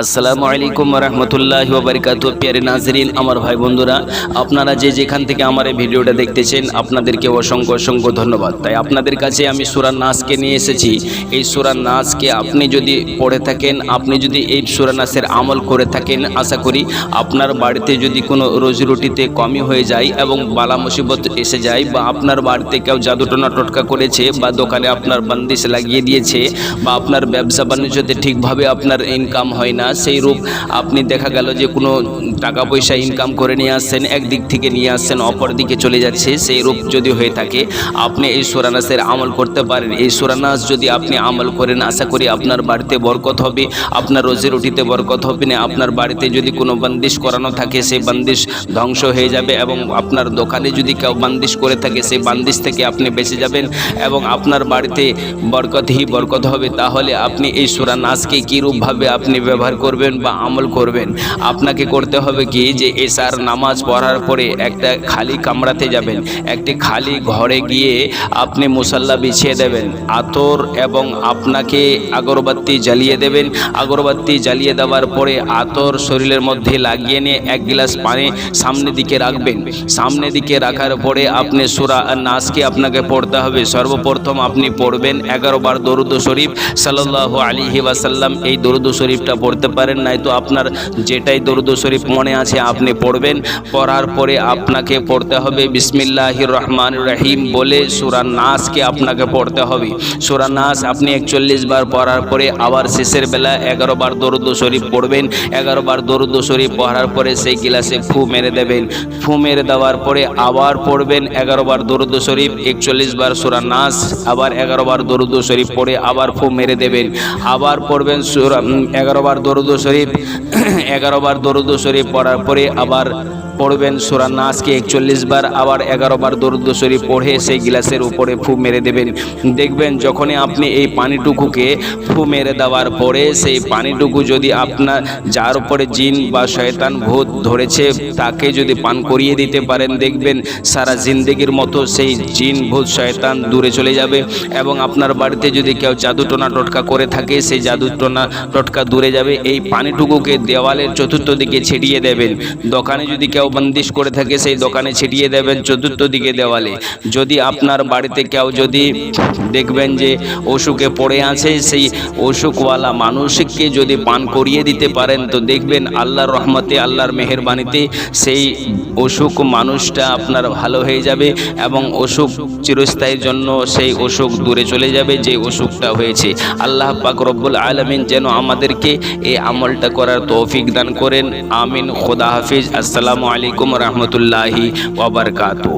আসসালামু আলাইকুম রহমতুল্লাহ বারকাত প্যারে নাজরিন, আমার ভাই বন্ধুরা, আপনারা যে যেখান থেকে আমার এই ভিডিওটা দেখতেছেন, আপনাদেরকে অসংখ্য অসংখ্য ধন্যবাদ। তাই আপনাদের কাছে আমি সুরান নাসকে নিয়ে এসেছি। এই সুরান নাসকে আপনি যদি পড়ে থাকেন, আপনি যদি এই সুরান নাসের আমল করে থাকেন, আশা করি আপনার বাড়িতে যদি কোনো রোজি রুটিতে কমই হয়ে যায় এবং বালা মুসিবত এসে যায় বা আপনার বাড়িতে কেউ জাদুটনা টটকা করেছে বা দোকানে আপনার বন্দিশ লাগিয়ে দিয়েছে বা আপনার ব্যবসা বাণিজ্যতে ঠিকভাবে আপনার ইনকাম হয় না সেই রূপ আপনি দেখা গেল যে কোনো টাকা পয়সা ইনকাম করে নিয়ে আসছেন, একদিক থেকে নিয়ে আসছেন, অপর দিকে চলে যাচ্ছে, সেই রূপ যদি হয়ে থাকে, আপনি এই সুরানাসের আমল করতে পারেন। এই সুরানাস যদি আপনি আমল করেন, আশা করি আপনার বাড়িতে বরকত হবে, আপনার রোজি রুটিতে বরকত হবে না, আপনার বাড়িতে যদি কোনো বন্দিশ করানো থাকে, সেই বন্দিশ ধ্বংস হয়ে যাবে এবং আপনার দোকানে যদি কেউ বন্দিশ করে থাকে, সেই বান্দিশ থেকে আপনি বেঁচে যাবেন এবং আপনার বাড়িতে বরকতই বরকত হবে। তাহলে আপনি এই সুরা নাচকে কীরূপভাবে আপনি ব্যবহার করবেন বা আমল করবেন। আপনাকে করতে হবে কি? যে এসার নামাজ পড়ার পরে একটা খালি কামড়াতে যাবেন। একটি খালি ঘরে গিয়ে আপনি মুসাল্লা বিছিয়ে দেবেন। আতর এবং আপনাকে আগরবাতি জ্বালিয়ে দেবেন। আগরবাতি জ্বালিয়ে দেওয়ার পরে আতর শরীরের মধ্যে লাগিয়ে নিয়ে এক গ্লাস পানি সামনের দিকে রাখবেন। সামনে দিকে রাখার পরে আপনি সুরা নাচকে আপনাকে পড়তে হবে? সর্বপ্রথম আপনি পড়বেন এগারো বার দরুদ শরীফ সাল্লাহ আলিহি ওয়াসাল্লাম। এই দরুদ শরীফটা পড়তে পারেন নাই তো আপনার যেটাই দরুদ শরীফ মনে আছে আপনি পড়বেন। পড়ার পরে আপনাকে পড়তে হবে বিসমিল্লাহির রহমান রহিম বলে সুরা নাসকে আপনাকে পড়তে হবে। সুরা নাস আপনি একচল্লিশ বার পড়ার পরে আবার শেষের বেলা এগারো বার দরুদ শরীফ পড়বেন। এগারো বার দরুদ শরীফ পড়ার পরে সেই গিলাসে ফু মেরে দেবেন। ফু মেরে দেওয়ার পরে আবার পড়বেন এগারো বার দরুদ শরীফ, একচল্লিশ বার সুরা নাস, আবার এগারো বার দরুদ শরীফ পড়ে আবার ফু মেরে দেবেন। আবার পড়বেন সুরা এগারো বার দরুদ শরীফ এগারো বার দরুদ শরীফ পড়ার পরে আবার পড়বেন সুরা নাসকে একচল্লিশ বার, আবার এগারো বার দরুদ শরীফ পড়ে সেই গ্লাসের উপরে ফু মেরে দেবেন। দেখবেন যখনই আপনি এই পানিটুকুকে ফু মেরে দেওয়ার পরে সেই পানিটুকু যদি আপনার, যার উপরে জিন বা শয়তান ভূত ধরেছে, তাকে যদি পান করিয়ে দিতে পারেন, দেখবেন সারা জিন্দগির মতো সেই জিন, ভূত, শয়তান দূরে চলে যাবে। এবং আপনার বাড়িতে যদি কেউ জাদুটোনা টটকা করে থাকে, সেই জাদুটোনা টটকা দূরে যাবে। এই পানিটুকুকে দেওয়ালের চতুর্থ দিকে ছিটিয়ে দেবেন। দোকানে যদি কেউ বন্দিশ করে থাকে, সেই দোকানে ছিটিয়ে দেবেন চতুর্থ দিকে দেওয়ালে। যদি আপনার বাড়িতে কেউ যদি দেখবেন যে অসুখে পড়ে আছে, সেই অসুখওয়ালা মানুষকে যদি পান করিয়ে দিতে পারেন, তো দেখবেন আল্লাহর রহমতে, আল্লাহর মেহরবানিতে সেই অসুখ মানুষটা আপনার ভালো হয়ে যাবে এবং অসুখ চিরস্থায়ীর জন্য সেই অসুখ দূরে চলে যাবে, যে অসুখটা হয়েছে। আল্লাহ পাক রব্বুল আলমিন যেন আমাদেরকে এই আমলটা করার তৌফিক দান করেন। আমিন। খোদা হাফিজ। আসসালামু আলাইকুম রহমতুল্লাহি ওবরকাতু